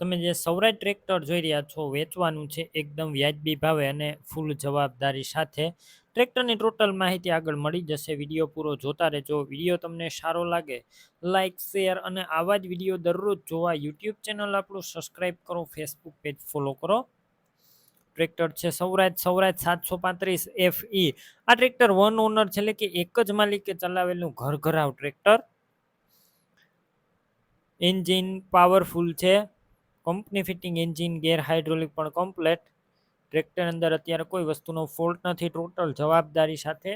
તમે જે સૌરાજ ટ્રેક્ટર જોઈ રહ્યા છો, વેચવાનું છે એકદમ વ્યાજબી ભાવે અને ફૂલ જવાબદારી સાથે. ટ્રેક્ટરની ટોટલ માહિતી આગળ મળી જશે. વીડિયો પૂરો જોતા રહેજો. વીડિયો તમને સારો લાગે લાઇક શેર અને આવા જ વીડિયો દરરોજ જોવા યુટ્યુબ ચેનલ આપણું સબસ્ક્રાઈબ કરો ફેસબુક પેજ ફોલો કરો. ટ્રેક્ટર છે સૌરાજ સૌરાજ સાતસો પાંત્રીસ એફ ઈ આ ટ્રેક્ટર વન ઓનર છે, એટલે કે એક જ માલિકે ચલાવેલું ઘર ઘરાવ ટ્રેક્ટર. એન્જિન પાવરફુલ છે. Company fitting engine gear hydraulic પણ કમ્પ્લેટ ટ્રેક્ટર અંદર અત્યારે કોઈ વસ્તુનો ફોલ્ટ નથી. ટોટલ જવાબદારી સાથે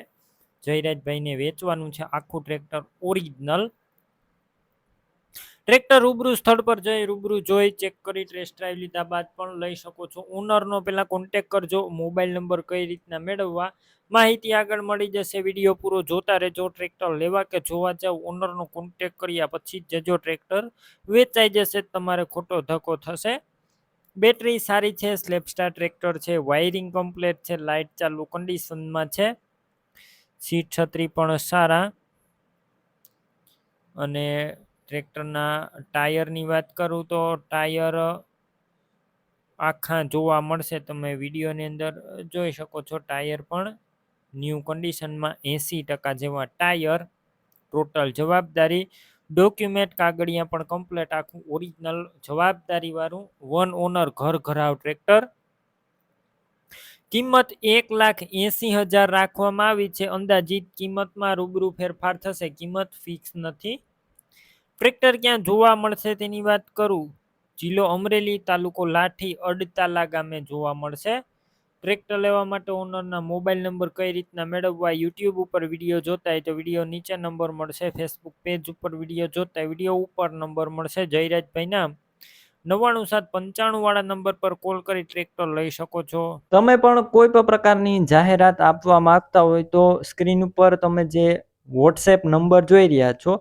જયરાજભાઈને વેચવાનું છે આખું ટ્રેક્ટર ઓરિજિનલ ટ્રેક્ટર રૂબરૂ સ્થળ પર જઈ રૂબરૂ જોઈ, ચેક કરી ટેસ્ટ ડ્રાઈવ લીધા બાદ પણ લઈ શકો છો. ઓનરનો પહેલાં કોન્ટેક કરજો મોબાઈલ નંબર કઈ રીતના મેળવવા, માહિતી આગળ મળી જશે, વીડિયો પૂરો જોતા રહેજો ટ્રેક્ટર લેવા કે જોવા જાવ ઓનરનો કોન્ટેક કર્યા પછી જજો ટ્રેક્ટર વેચાઈ જશે, તમારે ખોટો ધક્કો થશે. બેટરી સારી છે સ્લેપસ્ટાર ટ્રેક્ટર છે વાયરિંગ કમ્પ્લેટ છે લાઇટ ચાલુ કન્ડિશનમાં છે. સીટ છત્રી પણ સારા. અને ટ્રેક્ટરના ટાયરની વાત કરું તો ટાયર આખા જોવા મળશે. તમે વિડીયોની અંદર જોઈ શકો છો, ટાયર પણ ન્યૂ કન્ડિશનમાં એંસી ટકા જેવા ટાયર. ટોટલ જવાબદારી ડોક્યુમેન્ટ કાગળિયા પણ કમ્પ્લેટ આખું ઓરિજિનલ જવાબદારીવાળું વન ઓનર ઘર ઘરાવ ટ્રેક્ટર. કિંમત એક લાખ એંસી હજાર રાખવામાં આવી છે. અંદાજિત કિંમતમાં રૂબરૂ ફેરફાર થશે. કિંમત ફિક્સ નથી. ટ્રેક્ટર ક્યાં જોવા મળશે તેની વાત કરું? જિલ્લો અમરેલી, તાલુકો લાઠી, અડતાલા ગામે જોવા મળશે. ટ્રેક્ટર લેવા માટે ઓનરના મોબાઈલ નંબર કઈ રીતના મેળવવા, યુટ્યુબ ઉપર વીડિયો જોતા હોય તો વીડિયો નીચે નંબર મળશે, ફેસબુક પેજ ઉપર વીડિયો જોતા વીડિયો ઉપર નંબર મળશે જયરાજભાઈના નવ્વાણું સાત પંચાણું વાળા નંબર પર કોલ કરી ટ્રેક્ટર લઈ શકો છો. તમે પણ કોઈ પણ પ્રકારની જાહેરાત આપવા માંગતા હોય તો સ્ક્રીન ઉપર તમે જે વોટ્સએપ નંબર જોઈ રહ્યા છો